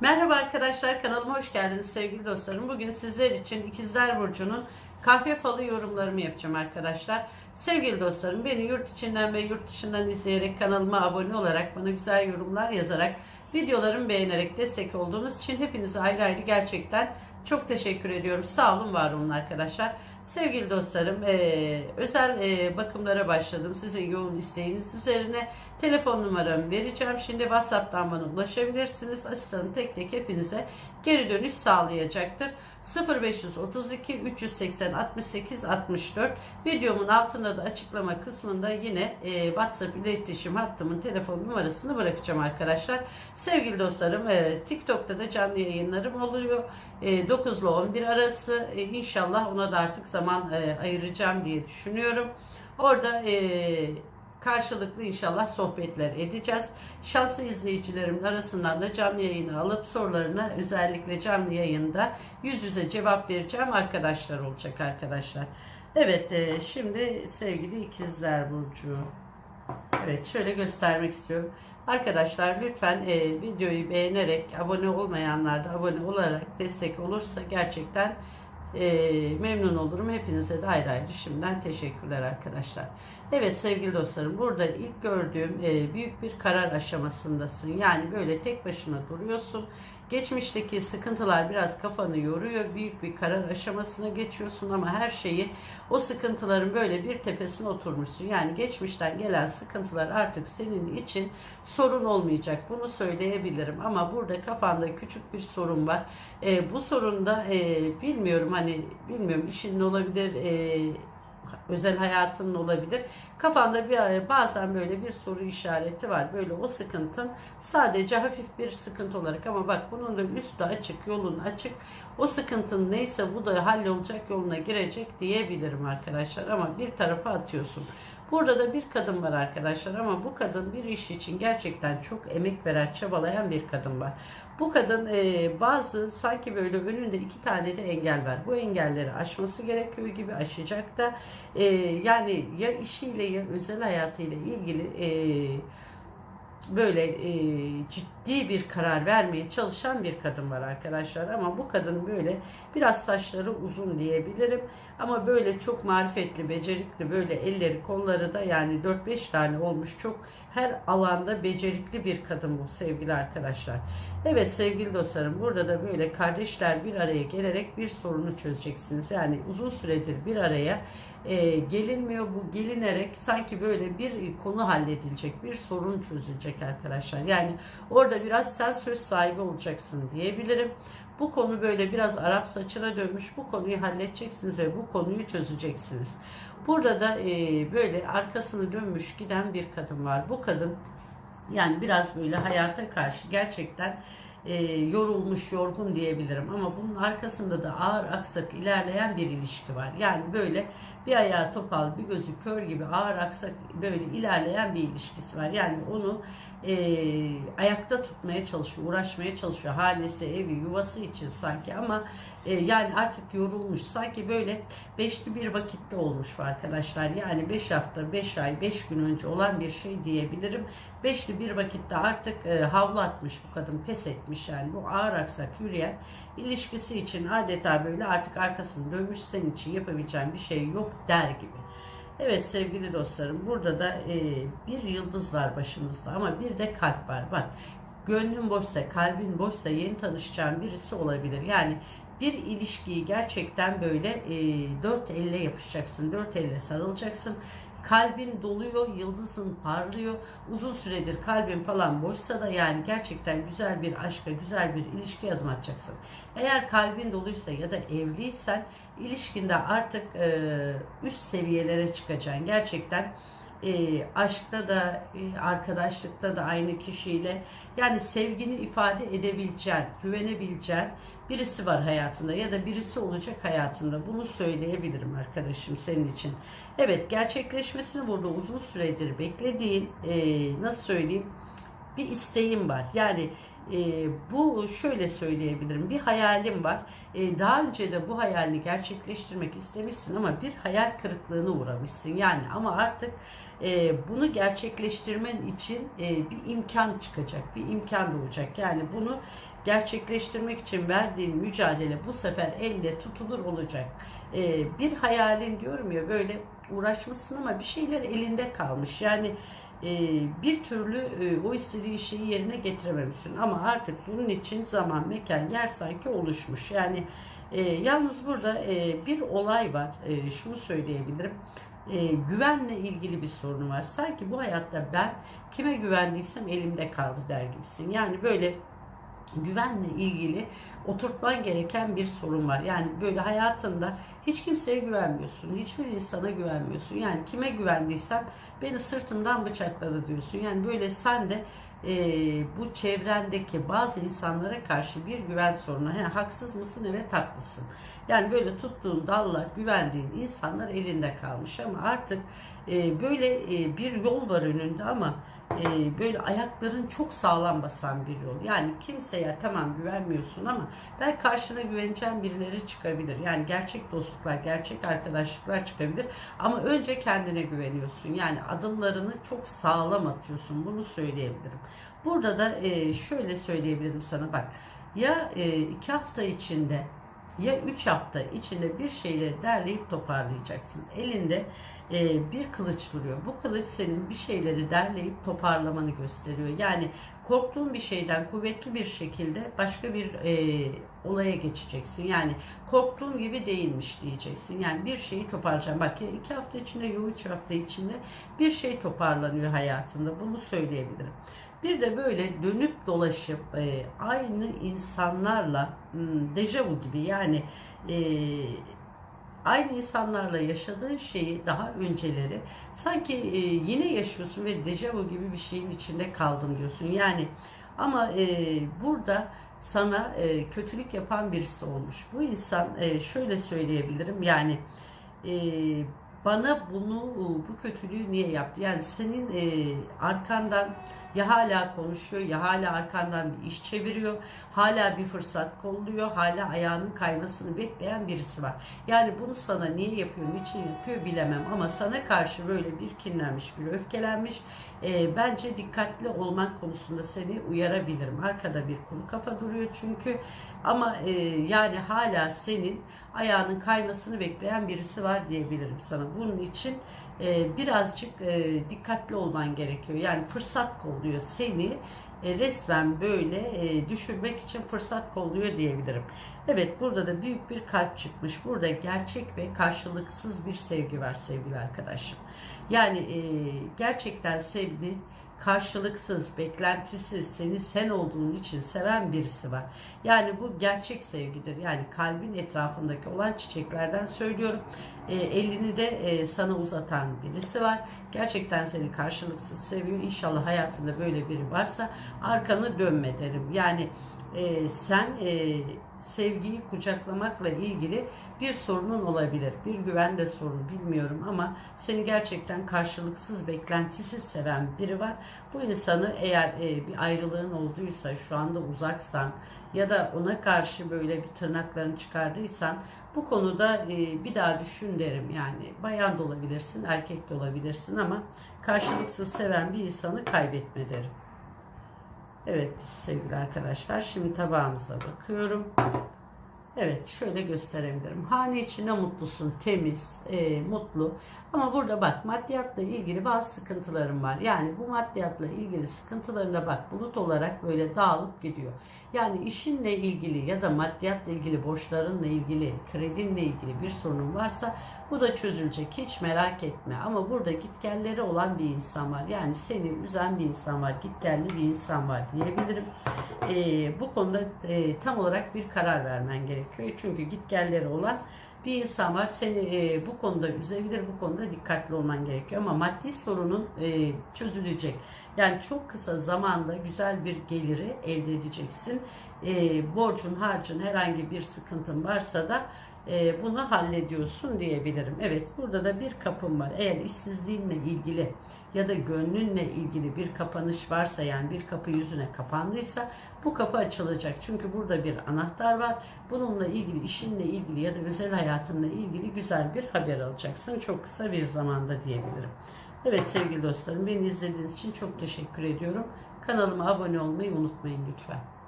Merhaba arkadaşlar kanalıma hoş geldiniz sevgili dostlarım. Bugün sizler için İkizler Burcu'nun kahve falı yorumlarımı yapacağım arkadaşlar. Sevgili dostlarım beni yurt içinden ve yurt dışından izleyerek kanalıma abone olarak bana güzel yorumlar yazarak videolarımı beğenerek destek olduğunuz için hepinize ayrı ayrı gerçekten çok teşekkür ediyorum. Sağ olun var olun arkadaşlar. Sevgili dostlarım eee, özel eee, bakımlara başladım. Sizin yoğun isteğiniz üzerine telefon numaramı vereceğim. Şimdi WhatsApp'tan bana ulaşabilirsiniz. Asistanım tek tek hepinize geri dönüş sağlayacaktır. 0532 380 68 64 videomun altında da açıklama kısmında yine eee, WhatsApp iletişim hattımın telefon numarasını bırakacağım arkadaşlar. Sevgili dostlarım eee, TikTok'ta da canlı yayınlarım oluyor. Eee, 9 ile 11 arası Eee, inşallah ona da artık zaman eee, ayıracağım diye düşünüyorum. Orada eee, karşılıklı inşallah sohbetler edeceğiz. Şanslı izleyicilerimin arasından da canlı yayını alıp sorularına özellikle canlı yayında yüz yüze cevap vereceğim arkadaşlar olacak arkadaşlar. Evet eee, şimdi sevgili ikizler Burcu. Evet şöyle göstermek istiyorum. Arkadaşlar lütfen e, videoyu beğenerek abone olmayanlar da abone olarak destek olursa gerçekten e, memnun olurum. Hepinize de ayrı ayrı şimdiden teşekkürler arkadaşlar. Evet sevgili dostlarım burada ilk gördüğüm e, büyük bir karar aşamasındasın. Yani böyle tek başına duruyorsun. Geçmişteki sıkıntılar biraz kafanı yoruyor. Büyük bir karar aşamasına geçiyorsun ama her şeyi o sıkıntıların böyle bir tepesine oturmuşsun. Yani geçmişten gelen sıkıntılar artık senin için sorun olmayacak. Bunu söyleyebilirim ama burada kafanda küçük bir sorun var. E, bu sorunda e, bilmiyorum hani bilmiyorum işin olabilir, e, özel hayatının olabilir. Kafanda bir bazen böyle bir soru işareti var. Böyle o sıkıntın sadece hafif bir sıkıntı olarak ama bak bunun da üstü açık, yolun açık. O sıkıntın neyse bu da hallolacak yoluna girecek diyebilirim arkadaşlar ama bir tarafa atıyorsun. Burada da bir kadın var arkadaşlar ama bu kadın bir iş için gerçekten çok emek veren, çabalayan bir kadın var. Bu kadın e, bazı sanki böyle önünde iki tane de engel var. Bu engelleri aşması gerekiyor gibi aşacak da e, yani ya işiyle ya özel hayatıyla ilgili e, böyle e, ciddi bir karar vermeye çalışan bir kadın var arkadaşlar ama bu kadın böyle biraz saçları uzun diyebilirim ama böyle çok marifetli, becerikli böyle elleri kolları da yani 4-5 tane olmuş çok her alanda becerikli bir kadın bu sevgili arkadaşlar. Evet sevgili dostlarım burada da böyle kardeşler bir araya gelerek bir sorunu çözeceksiniz. Yani uzun süredir bir araya e, gelinmiyor. Bu gelinerek sanki böyle bir konu halledilecek, bir sorun çözülecek arkadaşlar. Yani orada biraz sen söz sahibi olacaksın diyebilirim. Bu konu böyle biraz Arap saçına dönmüş. Bu konuyu halledeceksiniz ve bu konuyu çözeceksiniz. Burada da e, böyle arkasını dönmüş giden bir kadın var. Bu kadın yani biraz böyle hayata karşı gerçekten e, yorulmuş, yorgun diyebilirim. Ama bunun arkasında da ağır aksak ilerleyen bir ilişki var. Yani böyle bir ayağı topal, bir gözü kör gibi ağır aksak böyle ilerleyen bir ilişkisi var. Yani onu e, ayakta tutmaya çalışıyor, uğraşmaya çalışıyor. Hanesi, evi, yuvası için sanki ama e, yani artık yorulmuş. Sanki böyle beşli bir vakitte olmuş arkadaşlar. Yani beş hafta, beş ay, beş gün önce olan bir şey diyebilirim. Beşli bir vakitte artık e, havlu atmış bu kadın, pes etmiş yani. Bu ağır aksak yürüyen ilişkisi için adeta böyle artık arkasını dönmüş senin için yapabileceğin bir şey yok der gibi. Evet sevgili dostlarım burada da e, bir yıldız var başınızda ama bir de kalp var. Bak gönlün boşsa, kalbin boşsa yeni tanışacağın birisi olabilir. Yani bir ilişkiyi gerçekten böyle e, dört elle yapışacaksın, dört elle sarılacaksın. Kalbin doluyor, yıldızın parlıyor. Uzun süredir kalbin falan boşsa da yani gerçekten güzel bir aşka, güzel bir ilişkiye adım atacaksın. Eğer kalbin doluysa ya da evliysen ilişkinde artık e, üst seviyelere çıkacaksın. Gerçekten e, aşkta da e, arkadaşlıkta da aynı kişiyle yani sevgini ifade edebileceğin, güvenebileceğin birisi var hayatında ya da birisi olacak hayatında. Bunu söyleyebilirim arkadaşım senin için. Evet gerçekleşmesini burada uzun süredir beklediğin e, nasıl söyleyeyim bir isteğim var. Yani e, bu şöyle söyleyebilirim. Bir hayalim var. E, daha önce de bu hayalini gerçekleştirmek istemişsin ama bir hayal kırıklığına uğramışsın. Yani ama artık e, bunu gerçekleştirmen için e, bir imkan çıkacak. Bir imkan doğacak. Yani bunu gerçekleştirmek için verdiğin mücadele bu sefer elle tutulur olacak. Ee, bir hayalin diyorum ya böyle uğraşmışsın ama bir şeyler elinde kalmış. Yani e, bir türlü e, o istediği şeyi yerine getirememişsin ama artık bunun için zaman, mekan, yer sanki oluşmuş. Yani e, yalnız burada e, bir olay var. E, şunu söyleyebilirim. E, güvenle ilgili bir sorunu var. Sanki bu hayatta ben kime güvendiysem elimde kaldı der gibisin. Yani böyle güvenle ilgili oturtman gereken bir sorun var. Yani böyle hayatında hiç kimseye güvenmiyorsun. Hiçbir insana güvenmiyorsun. Yani kime güvendiysen beni sırtımdan bıçakladı diyorsun. Yani böyle sen de e, bu çevrendeki bazı insanlara karşı bir güven sorunu. He, haksız mısın? Evet haklısın. Yani böyle tuttuğun dallar, güvendiğin insanlar elinde kalmış ama artık e, böyle e, bir yol var önünde ama e, böyle ayakların çok sağlam basan bir yol. Yani kimseye tamam güvenmiyorsun ama ben karşına güveneceğim birileri çıkabilir. Yani gerçek dostluklar, gerçek arkadaşlıklar çıkabilir. Ama önce kendine güveniyorsun. Yani adımlarını çok sağlam atıyorsun. Bunu söyleyebilirim. Burada da e, şöyle söyleyebilirim sana bak. Ya e, iki hafta içinde ya 3 hafta içinde bir şeyleri derleyip toparlayacaksın. Elinde e, bir kılıç duruyor. Bu kılıç senin bir şeyleri derleyip toparlamanı gösteriyor. Yani korktuğun bir şeyden kuvvetli bir şekilde başka bir e, olaya geçeceksin. Yani korktuğun gibi değilmiş diyeceksin. Yani bir şeyi toparlayacağım. Bak ya iki hafta içinde, ya üç hafta içinde bir şey toparlanıyor hayatında. Bunu söyleyebilirim. Bir de böyle dönüp dolaşıp e, aynı insanlarla hmm, dejavu gibi yani e, aynı insanlarla yaşadığın şeyi daha önceleri sanki e, yine yaşıyorsun ve dejavu gibi bir şeyin içinde kaldın diyorsun. Yani ama e, burada sana e, kötülük yapan birisi olmuş. Bu insan e, şöyle söyleyebilirim yani e, bana bunu bu kötülüğü niye yaptı? Yani senin e, arkandan ya hala konuşuyor ya hala arkandan bir iş çeviriyor. Hala bir fırsat kolluyor. Hala ayağının kaymasını bekleyen birisi var. Yani bunu sana niye yapıyor, niçin yapıyor bilemem. Ama sana karşı böyle bir kinlenmiş, bir öfkelenmiş. E, bence dikkatli olmak konusunda seni uyarabilirim. Arkada bir kuru kafa duruyor çünkü. Ama e, yani hala senin ayağının kaymasını bekleyen birisi var diyebilirim sana. Bunun için e, birazcık e, dikkatli olman gerekiyor. Yani fırsat kolluyor seni e, resmen böyle e, düşürmek için fırsat kolluyor diyebilirim. Evet burada da büyük bir kalp çıkmış. Burada gerçek ve karşılıksız bir sevgi var sevgili arkadaşım. Yani gerçekten sevgi karşılıksız, beklentisiz, seni sen olduğun için seven birisi var. Yani bu gerçek sevgidir. Yani kalbin etrafındaki olan çiçeklerden söylüyorum. E, elini de e, sana uzatan birisi var. Gerçekten seni karşılıksız seviyor. İnşallah hayatında böyle biri varsa arkanı dönme derim. Yani e, sen e, sevgiyi kucaklamakla ilgili bir sorunun olabilir. Bir güvende sorunu bilmiyorum ama seni gerçekten karşılıksız, beklentisiz seven biri var. Bu insanı eğer e, bir ayrılığın olduysa, şu anda uzaksan ya da ona karşı böyle bir tırnaklarını çıkardıysan bu konuda e, bir daha düşün derim. Yani bayan da olabilirsin, erkek de olabilirsin ama karşılıksız seven bir insanı kaybetme derim. Evet sevgili arkadaşlar şimdi tabağımıza bakıyorum. Evet şöyle gösterebilirim. Hane içinde mutlusun, temiz, e, mutlu. Ama burada bak maddiyatla ilgili bazı sıkıntılarım var. Yani bu maddiyatla ilgili sıkıntılarına bak bulut olarak böyle dağılıp gidiyor. Yani işinle ilgili ya da maddiyatla ilgili borçlarınla ilgili, kredinle ilgili bir sorun varsa bu da çözülecek. Hiç merak etme. Ama burada gitgelleri olan bir insan var. Yani seni üzen bir insan var. Gitgelli bir insan var diyebilirim. E, bu konuda e, tam olarak bir karar vermen gerekiyor. Çünkü gitgelleri olan bir insan var. Seni e, bu konuda üzebilir bu konuda dikkatli olman gerekiyor. Ama maddi sorunun e, çözülecek. Yani çok kısa zamanda güzel bir geliri elde edeceksin. E, borcun harcın herhangi bir sıkıntın varsa da e, bunu hallediyorsun diyebilirim. Evet burada da bir kapım var. Eğer işsizliğinle ilgili ya da gönlünle ilgili bir kapanış varsa yani bir kapı yüzüne kapandıysa bu kapı açılacak. Çünkü burada bir anahtar var. Bununla ilgili işinle ilgili ya da özel hayatınla ilgili güzel bir haber alacaksın. Çok kısa bir zamanda diyebilirim. Evet sevgili dostlarım beni izlediğiniz için çok teşekkür ediyorum. Kanalıma abone olmayı unutmayın lütfen.